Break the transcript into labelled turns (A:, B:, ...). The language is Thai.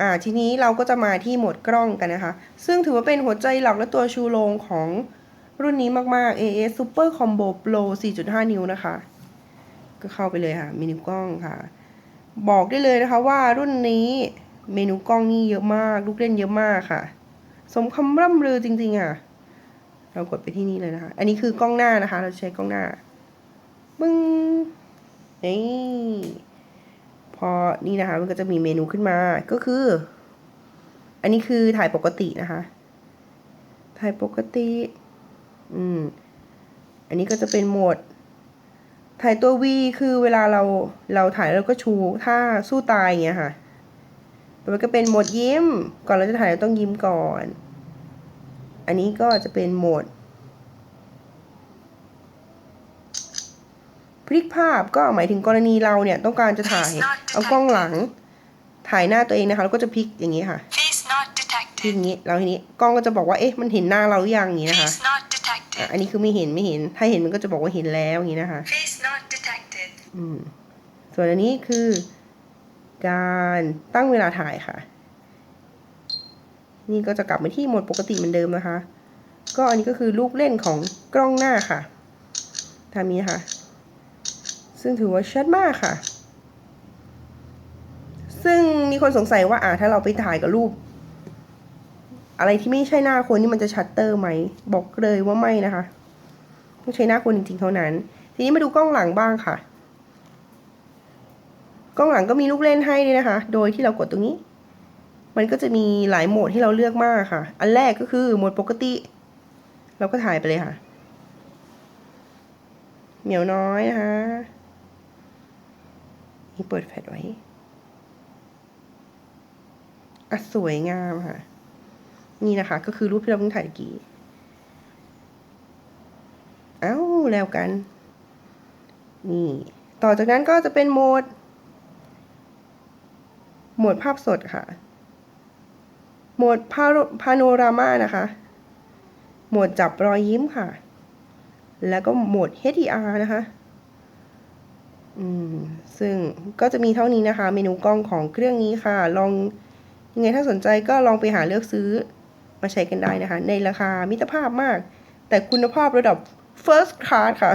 A: อ่าทีนี้เราก็จะมาที่โหมดกล้องกันนะคะ ซึ่งถือว่าเป็นหัวใจหลักและตัวชูโรงของรุ่นนี้มาก ๆ AS Super Combo Pro 4.5 นิ้วนะคะ ก็เข้าไปเลยค่ะ เมนูกล้องค่ะ บอกได้เลยนะคะว่ารุ่นนี้เมนูกล้องนี่เยอะมาก ลูกเล่นเยอะมากค่ะ สมคำร่ำลือจริง ๆ อะ เรากดไปที่นี่เลยนะคะ อันนี้คือกล้องหน้านะคะ เราใช้กล้องหน้ามึงนี่ นี่นะคะ มันก็จะมีเมนูขึ้นมา ก็คือ อันนี้คือถ่ายปกตินะคะ ถ่ายปกติ อืม อันนี้ก็จะเป็นโหมด ถ่ายตัว V คือเวลาเราเราถ่ายแล้วเราก็ชูท่าสู้ตายอย่างเงี้ยค่ะต่อไปก็เป็นโหมดยิ้ม ก่อนเราจะถ่ายเราต้องยิ้มก่อน อันนี้ก็จะเป็นโหมด พลิกภาพก็หมายถึงกรณีเราเนี่ยต้องการจะถ่ายเอากล้องหลัง ถ่ายหน้าตัวเองนะคะแล้วก็จะพลิกอย่างนี้ค่ะ
B: Face not
A: พลิก
B: detected.
A: อย่างนี้แล้วทีนี้กล้องก็จะบอกว่าเอ๊ะมันเห็นหน้าเราหรือยังอย่างนี้นะคะ
B: Face not
A: อะ
B: detected.
A: อันนี้คือไม่เห็นไม่เห็น ถ้าเห็นมันก็จะบอกว่าเห็นแล้วอย่างนี้นะคะ
B: Face not detected.
A: อืมส่วนอันนี้คือ การตั้งเวลาถ่ายค่ะ นี่ก็จะกลับมาที่โหมดปกติเหมือนเดิมนะคะ ก็อันนี้ก็คือลูกเล่นของกล้องหน้าค่ะทำนี้ค่ะ ซึ่งถือว่าชัดมากค่ะ ซึ่งมีคนสงสัยว่าอ่าถ้าเราไปถ่ายกับรูป อะไรที่ไม่ใช่หน้าคนนี่มันจะชัตเตอร์ไหม บอกเลยว่าไม่นะคะต้องใช้หน้าคนจริงๆเท่านั้น ทีนี้มาดูกล้องหลังบ้างค่ะ กล้องหลังก็มีลูกเล่นให้ด้วยนะคะ โดยที่เรากดตรงนี้ มันก็จะมีหลายโหมดให้เราเลือกมากค่ะ อันแรกก็คือโหมดปกติ เราก็ถ่ายไปเลยค่ะ เหมียวน้อยนะคะ นี่เปิดแฟลชไว้อะสวยงามค่ะ นี่นะคะ ก็คือรูปที่เราเพิ่งถ่ายเมื่อกี้เอ้า แล้วกัน นี่ ต่อจากนั้นก็จะเป็นโหมด โหมดภาพสดค่ะ โหมดพาพาโนรามานะคะ โหมดจับรอยยิ้มค่ะ แล้วก็โหมด HDR นะคะ ซึ่งก็จะมีเท่านี้นะคะ เมนูกล้องของเครื่องนี้ค่ะ ลองยังไงถ้าสนใจก็ลองไปหาเลือกซื้อมาใช้กันได้นะคะ ในราคามิตรภาพมาก แต่คุณภาพระดับ first class ค่ะ